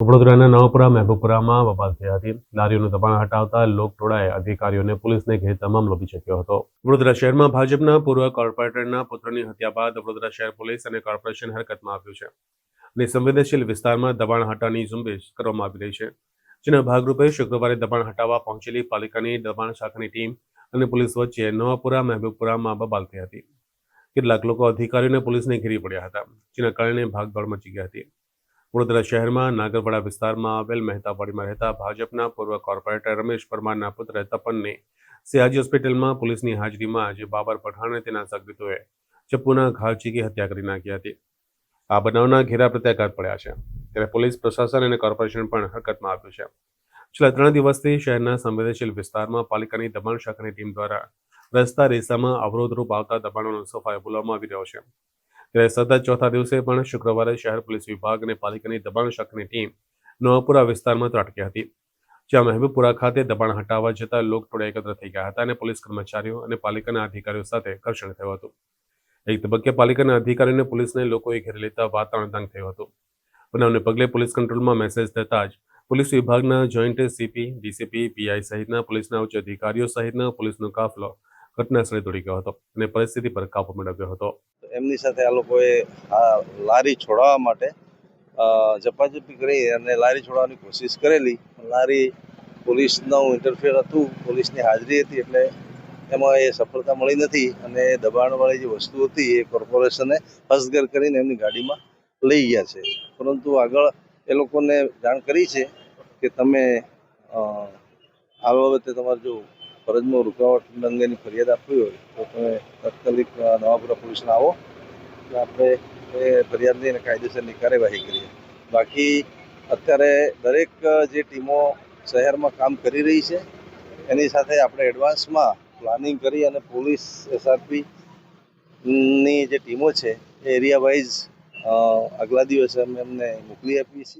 વડોદરાના નવપુરા મહેબુપુરામાં બબાલ થયા હતી. લારીઓનું દબાણ હટાવતા લોકટોળાએ અધિકારીઓને પોલીસને ઘેરતા મામલો બી શક્યો હતો. વડોદરા શહેરમાં ભાજપના પૂર્વ કોર્પોરેટરના પુત્રની હત્યા બાદ વડોદરા શહેર પોલીસ અને કોર્પોરેશન હરકતમાં આવ્યું છે. અને સંવેદનશીલ વિસ્તારમાં દબાણ હટાવવાની ઝુંબેશ કરવામાં આવી રહી છે. જેના ભાગરૂપે શુક્રવારે દબાણ હટાવવા પહોંચેલી પાલિકાની દબાણ શાખાની ટીમ અને પોલીસ વચ્ચે નવાપુરા મહેબુપુરામાં બબાલ થઈ હતી. કેટલાક લોકો અધિકારીઓને પોલીસને ઘેરી પડ્યા હતા, જેના કારણે ભાગદોડ મચી ગઈ હતી. વડોદરા શહેરમાં, નાગરવાડા વિસ્તારમાં આવેલ મહેતાવાડીમાં રહેતા ભાજપના પૂર્વ કોર્પોરેટર રમેશ પરમારના પુત્ર તપનને સિયાજી હોસ્પિટલમાં પોલીસની હાજરીમાં આજે બાબર પઠાણ તેના સંગીતોએ ચપ્પુના ઘા ચીકી હત્યા કરી નાખી હતી. આ બનાવના ઘેરા પ્રત્યાઘાત પડ્યા છે. ત્યારે પોલીસ, પ્રશાસન અને કોર્પોરેશન પણ હરકતમાં આવ્યું છે. છેલ્લા ત્રણ દિવસથી શહેરના સંવેદનશીલ વિસ્તારમાં પાલિકાની દબાણ શાખાની ટીમ દ્વારા રસ્તા રેસામાં અવરોધરૂપ આવતા દબાણોનો સફાયો બોલાવવામાં આવી રહ્યો છે. ત્યારે સતત ચોથા દિવસે પણ શુક્રવારે શહેર પોલીસ વિભાગ અને પાલિકાની દબાણ શાખની ટીમ નવાપુરા વિસ્તારમાં ત્રાટકી હતી, જ્યાં મહેબૂબપુરા ખાતે દબાણ હટાવવા જતા લોક લોકટોળા એકત્ર થઈ ગયા હતા અને પોલીસ કર્મચારીઓ અને પાલિકાના અધિકારીઓ સાથે ઘર્ષણ થયું હતું. એક તબક્કે પાલિકાના અધિકારીઓને પોલીસને લોકોએ ઘેરી લેતા વાતાવરણ તંગ થયું હતું. બનાવને પગલે પોલીસ કંટ્રોલમાં મેસેજ થતા જ પોલીસ વિભાગના જોઈન્ટ સીપી, ડીસીપી, પીઆઈ સહિતના પોલીસના ઉચ્ચ અધિકારીઓ સહિતના પોલીસનો કાફલો ઘટના સ્થળે દોડી ગયો હતો અને પરિસ્થિતિ પર કાબુ મેળવ્યો હતો. એમની સાથે આ લોકોએ આ લારી છોડાવવા માટે ઝપાઝપી કરી અને લારી છોડવાની કોશિશ કરેલી. લારી પોલીસનું ઇન્ટરફેર હતું, પોલીસની હાજરી હતી એટલે એમાં એ સફળતા મળી નથી અને દબાણવાળી જે વસ્તુ હતી એ કોર્પોરેશને હસ્તગર કરીને એમની ગાડીમાં લઈ ગયા છે. પરંતુ આગળ એ લોકોને જાણ કરી છે કે તમે આ બાબતે તમારે જો ફરજમાં રૂકાવટ અંગેની ફરિયાદ આપવી હોય તો તમે તાત્કાલિક નવાપુરા પોલીસને આવો. એટલે આપણે એ ફરિયાદ લઈને કાયદેસરની કાર્યવાહી કરીએ. બાકી અત્યારે દરેક જે ટીમો શહેરમાં કામ કરી રહી છે, એની સાથે આપણે એડવાન્સમાં પ્લાનિંગ કરી અને પોલીસ, એસઆરપી ની જે ટીમો છે, એ એરિયા વાઇઝ આગલા દિવસે અમે એમને મોકલી આપીએ છીએ.